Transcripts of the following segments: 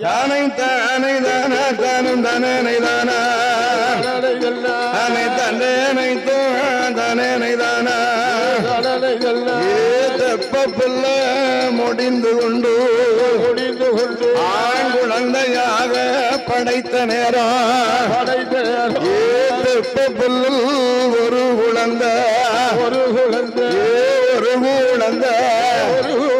தானை தானை தான தானும் தானே. தானா தானே தந்தேனை தானே. தானா தெப்ப புல்ல முடிந்து கொண்டு முடிந்து கொண்டு ஆண் குழந்தையாக படைத்த நேரம். படைத்த நேரம் தெப்ப புல்லில் ஒரு குழந்தை. ஒரு குழந்தை ஒரு குழந்தை. ஒரு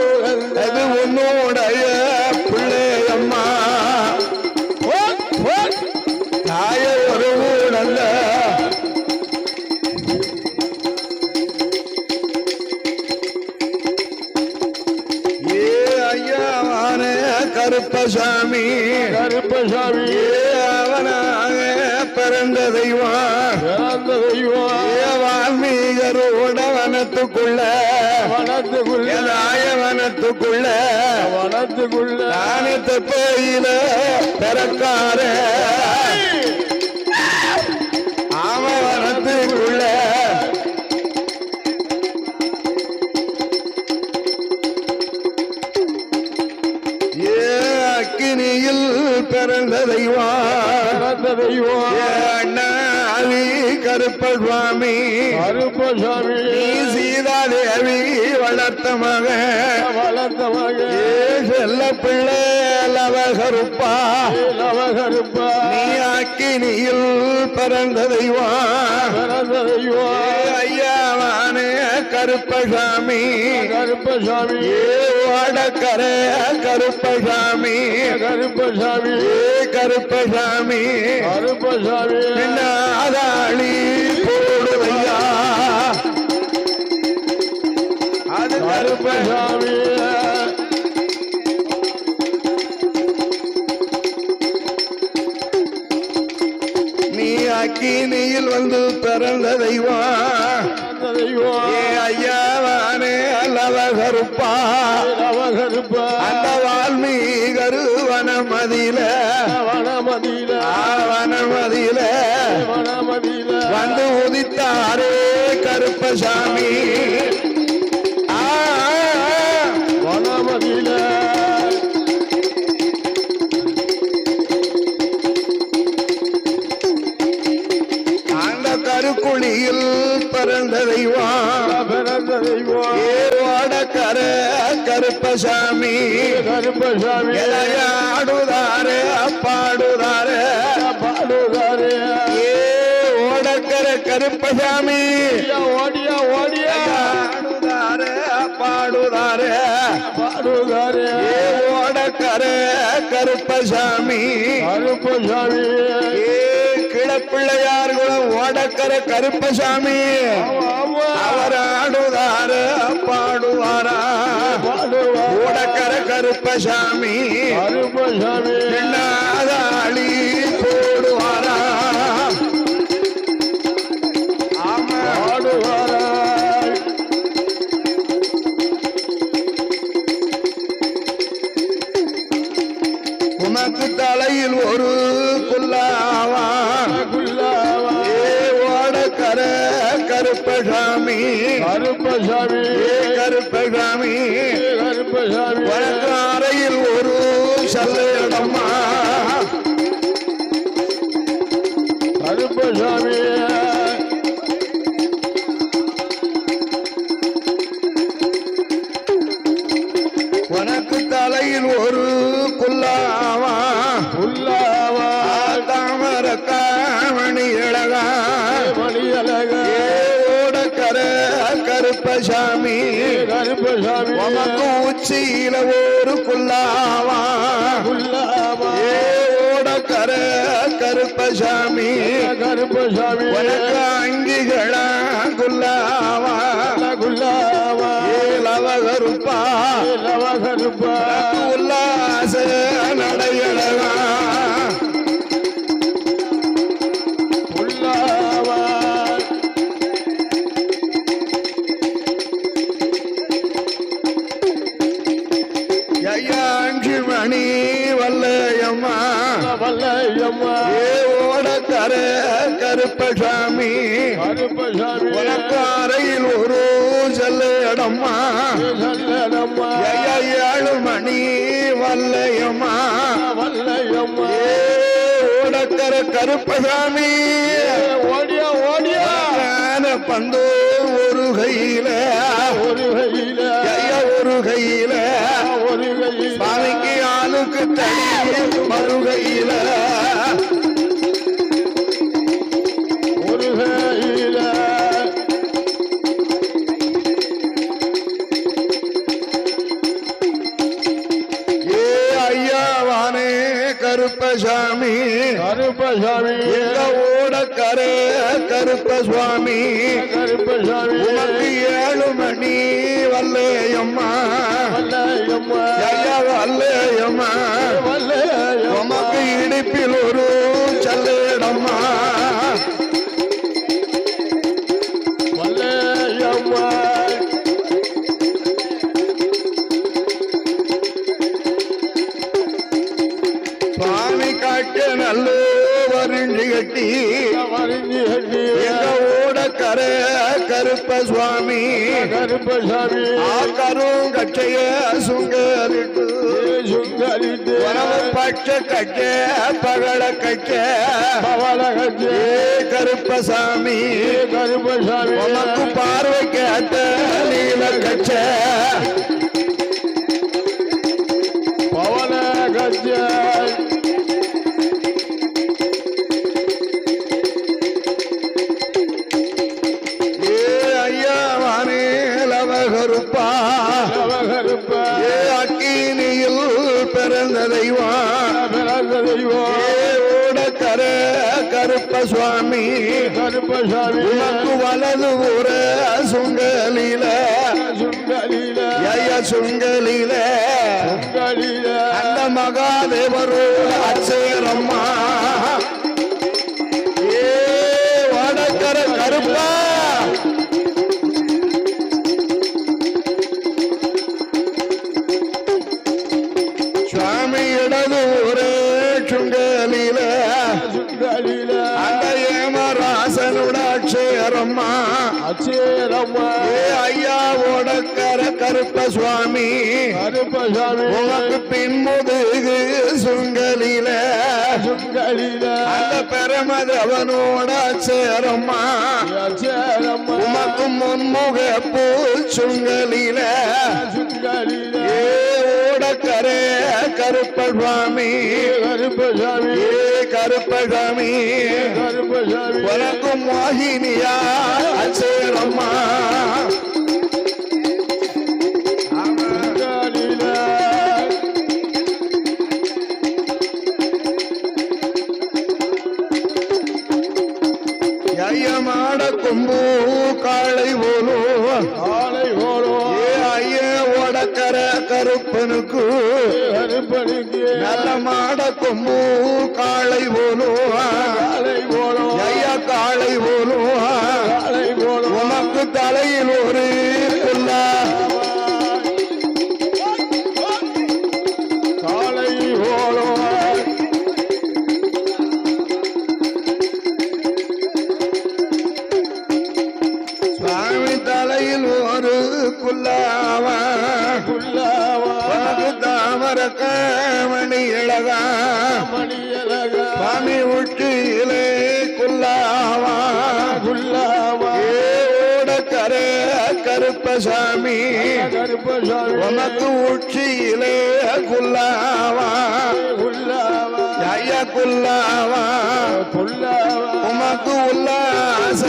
வனத்துக்குள்ள வனத்துக்குள்ள தானத்து போயில பிறக்கார ஆம வனத்துக்குள்ள ஏ அக்கினியில் பிறந்த தெய்வம். பிறந்த தெய்வம். ஏ அண்ணாவி கருப்பசுவாமி. கருப்பசாமி. நீ சீதாதேவி வளர்த்த மகன். வளர்ந்த மகன். ஏ செல்ல பிள்ளை லவகருப்பா நவகருப்பா நீ அக்கினியில் பிறந்த தெய்வம். பிறந்த ஐயாவானே கருப்பசாமி. கருப்பசாமி. ஏ வாடக்கரை கருப்பசாமி. கருப்பசாமி. ஏ கருப்பசாமி. கருப்பசாமி. பின்னாதாளி போடுவையா. அது கருப்ப கருப்பசாமி. நீ அக்கினியில் வந்து பிறந்த தெய்வம். கருப்பா. நவகருப்பா அந்த வால்மீகரு வனமதியில வனமதியில வனமதியில வனமதியில வந்து உதித்தாரே கருப்பசாமி. கருப்பசாமி கருப்பசாமி ஆடுதாரே பாடுதாரே பாடுதாரே ஏ ஓடக்கர கருப்பசாமி ஓடியா ஓடியா ஆடுதாரே பாடுதாரே பாடுதாரே ஏ ஓடக்கர கருப்பசாமி கருப்பசாமி ஏ கிளப்பிள்ளையார் குலம் ஓடக்கர கருப்பசாமி. அவர் ஆடுதார பாடுவாரா பாடுவா ஓடக்கர கருப்பசாமி. கருப்பசாமி. போடுவாரா? உனக்கு தலையில் ஒரு கருப்பசாமி. கருப்பசாமி. கருப்பசாமி. உனக்கு அறையில் ஒரு சல்லையடம்மா கருப்பசாமி. கருப்பசாமி. உனக்கு உச்சியில ஒரு குல்லாவா? குல்லாவா. ஏ ஓடக்கர கருப்பசாமி. கருப்பசாமி. உனக்கு அங்கிகளா குல்லாவா? குல்லாவா. ஏ லவகருப்பா. நவகருப்பா உல்லாச கருப்பசாமி உனக்கு அறையில் ஒரு செல்லையடம்மா நல்லடம்மா ஏழு மணி வல்லையம்மா. வல்லையம்மா. ஓடக்கர கருப்பசாமி. ஓடியா ஓடியா. பந்தோ ஒரு கையில. ஒரு கையில. ஒரு கையில. ஒரு கையில. சாமிக்கு ஆளுக்கு தனி மறுகையில. கருப்பசுவாமி கருப்பசாமி कच्चे कच्चे पगड़ कच्चे। पगड़ कच्चे। करपसामी करपसामी वमकु पार्व के हत्या नील कच्चे। சுங்கலில அந்த மகாதேவரு அச்சேரம்மா கருப்ப சுவாமி. கருப்பசாமி உனக்கு பின்முதுகு சுங்கலில. சுங்கலில. அந்த பெருமதவனோட சேரம்மா. அச்சேரம்மா உமக்கு முன்முக பூ சுங்கலில. சுங்கலில. ஏ ஓடக்கரே கருப்பசாமி கருப்பசாமி ஏ கருப்பசாமி கருப்பசாமி உனக்கு மோகினியா அச்சேரம்மா கொம்பு காளை போலும் ஆலை ஓடும் ஏ ஐய ஓடக்கர கருப்பனுக்கு. கருப்பனுக்கு. நல்ல மாட கொம்பு காளை போலும் ஆலை ஓடும் ஐயா காளை போலும் ஆலை ஓடும் உனக்கு தலையில் ஒரு தாமர மணி இழகா மணியலகா. சுவாமி உச்சியிலே குல்லாவா? குல்லாவா? ஏ ஓடக்கர கருப்பசாமி. கருப்பசாமி. உனக்கு உச்சியிலே குல்லாவா? குல்லாவா? ஐயா குல்லாவா? குல்லாவா? உமக்கு உல்லாச.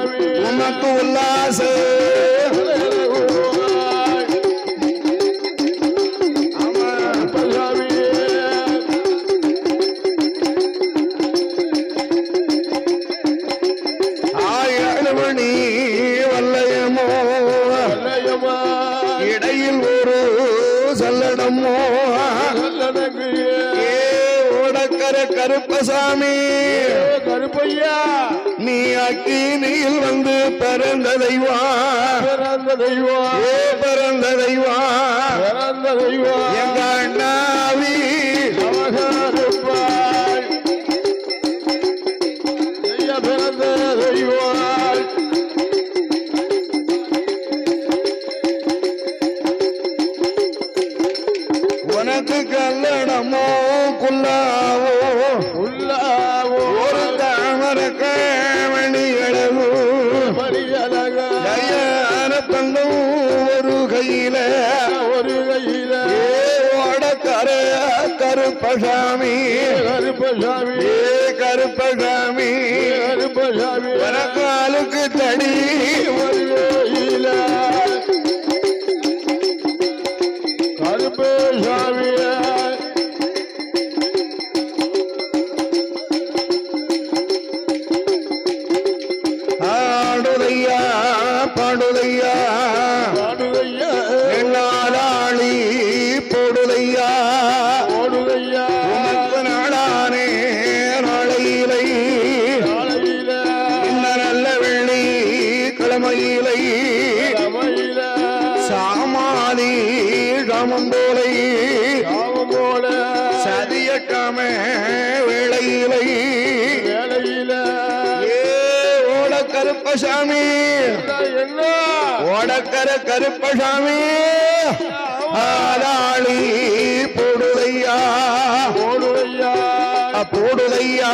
கருப்பசாமி உமக்கு உல்லாச பிறந்த தெய்வம் பிறந்த தெய்வம் ஏ பிறந்த தெய்வம் பிறந்த தெய்வம் எங்க அண்ணாவி? பிறந்த தெய்வம் சதியட்டாம வேளையிலை. வேலையில ஏ ஓட கருப்பசாமி என்ன? ஓடக்கர கருப்பசாமி ஆளாளி போடுதையா. ஓடுகையா போடுதையா.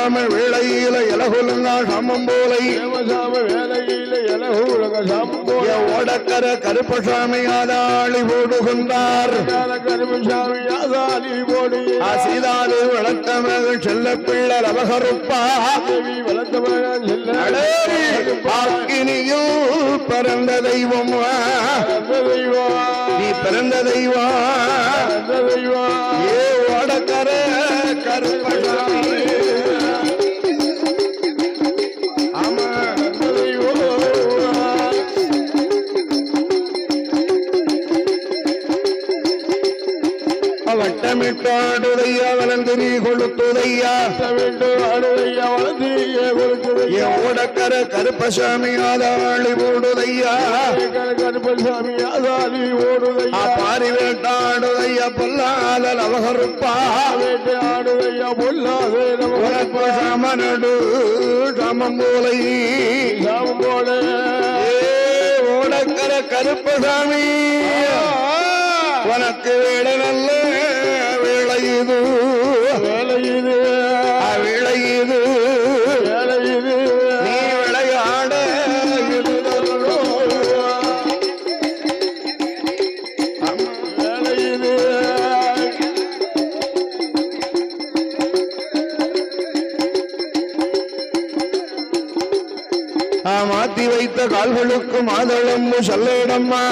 ஏமடாம வேளையில இலகுலங்கா சமம் போலை. தேவசாம வேலையில எலகூலக சாம்போ ஓடக்கர கருப்பசாமி ஆதாளி ஓடுகின்றார் கருமசாமி ஆதாரி ஓடுகையா அசிதாது வளர்த்த மகள் செல்ல பிள்ளை அபகருப்பா. தேவி வளர்த்த மகன் செல்ல ஆக்கினியில் பிறந்த தெய்வம்? நீ பிறந்த தெய்வம்? தெய்வம்? ஏ ஓடக்கர கருப்பசாமி வட்டமிட்டாடுதையா வளர்ந்திரி என் ஓடக்கர கருப்பசாமி ஆதாளி ஓடுதையா கருப்பசாமி ஆதாரி ஓடுதையா பாரி வேட்டாடுதையா பொல்லாத அவகருப்பா வேட்டை ஆடுதையா பொல்லாதே சமனடு சமம் போலை. சாமம் போல ஓடக்கர கருப்பசாமி. உனக்கு வேட நல்ல வைத்த கால்களுக்கு மாதளம்பு சொல்லடம்மா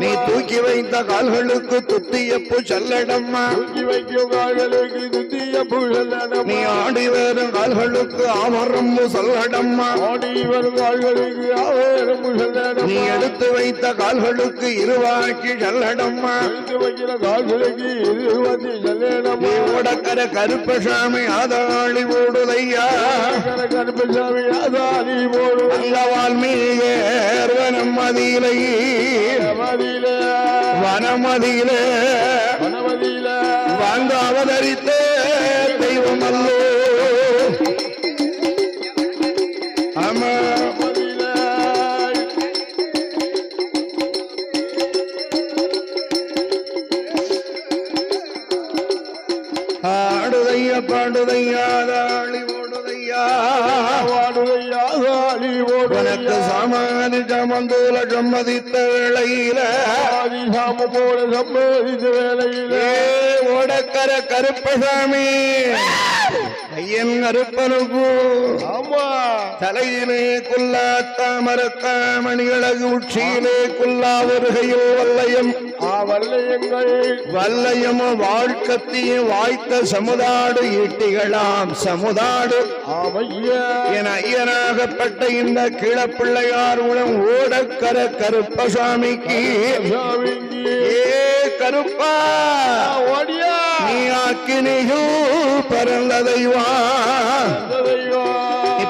நீ தூக்கி வைத்த கால்களுக்கு துத்தியப்பு சொல்லடம்மா தூக்கி வைக்கும் கால்களுக்கு துத்திய பூ செல்லடம் நீ ஆடி வரும் கால்களுக்கு ஆமரம்பு சொல்லடம்மா ஆடி வரும் கால்களுக்கு ஆவேலம்பு செல்லடம் நீ எடுத்து வைத்த கால்களுக்கு இருவாக்கி சொல்லடம்மா எடுத்து வைக்கிற கால்களுக்கு இருபத்தி செல்லடம் நீ ஓடக்கர கருப்பசாமி ஆதாளி ஓடுதையா கருப்பசாமி ஆதாரி போடும் அங்க வால்மீகேர்வனம் மதியிலை மதியில வனமதியிலே வனமதியில. வாழ்ந்து அவதரித்த கருப்பசாமி. ஐயன் கருப்பனுக்கு. ஆமா. தலையிலே குல்லா தாமரக்க மணியழகு உச்சியிலே குல்லா வருகையில் வல்லையம். வல்லையங்கள். வல்லையம் வாழ்க்கத்தையும் வாய்த்த சமுதாடு ஈட்டிகளாம் சமுதாடு. என் ஐயனாகப்பட்ட இந்த கிழப்பிள்ளையார் உடன் ஓடக்கர கருப்பசாமிக்கு. சாமிக்கு ஏ கருப்பா. ஓடியா. நீ ஆக்கினியோ பிறந்த தெய்வா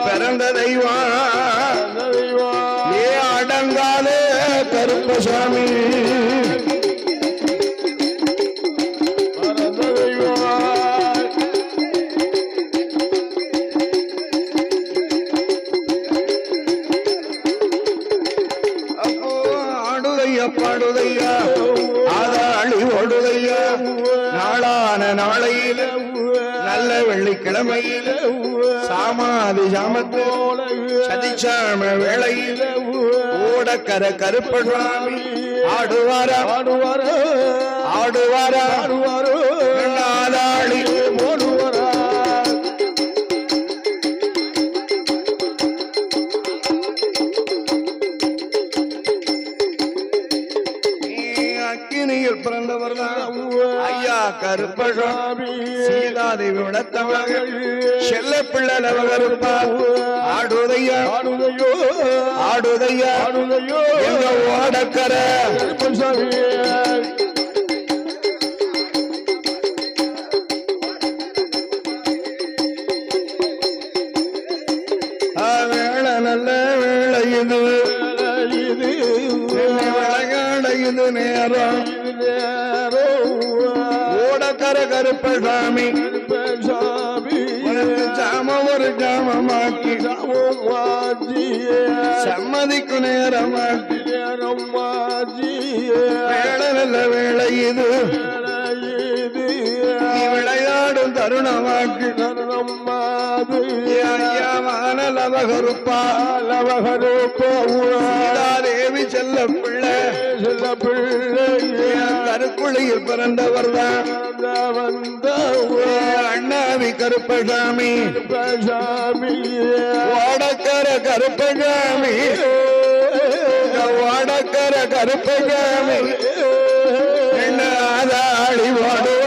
பிறந்த தெய்வா ஏ அடங்காலே கருப்பசாமி. ஓடக்கர கருப்பசாமி ஆடுவாரா. ஆடுவாரோ. ஆடுவாரா. ஆடுவாரோ. ஆதாளி ஓடுவாரா அக்கினியில் பிறந்தவர் ஐயா கருப்பசாமி சீதாதேவி உடத்தவர்கள் செல்ல பிள்ளை நவகருப்பா ஆடுதையா. ஆடுதையோ. ஆடுதையா. எங்க ஓடக்கர. வேளை நல்ல வேளை இது. இது இது நேரம். ஓடக்கர கருப்பசாமி சாமி. சம்மதிக்கு நேரமாக்கி. நல்ல வேளை இது. விளையாடும் தருணமாக்கு. ஐயா வானலவகருப்பா சீதாதேவி செல்ல பிள்ளை. கருக்குழியில் பிறந்தவர் தான் அண்ணாவி கருப்பசாமி. வாடக்கர கருப்பசாமி. வாடக்கர கருப்பசாமி. என்ன ஆதாளி ஓடு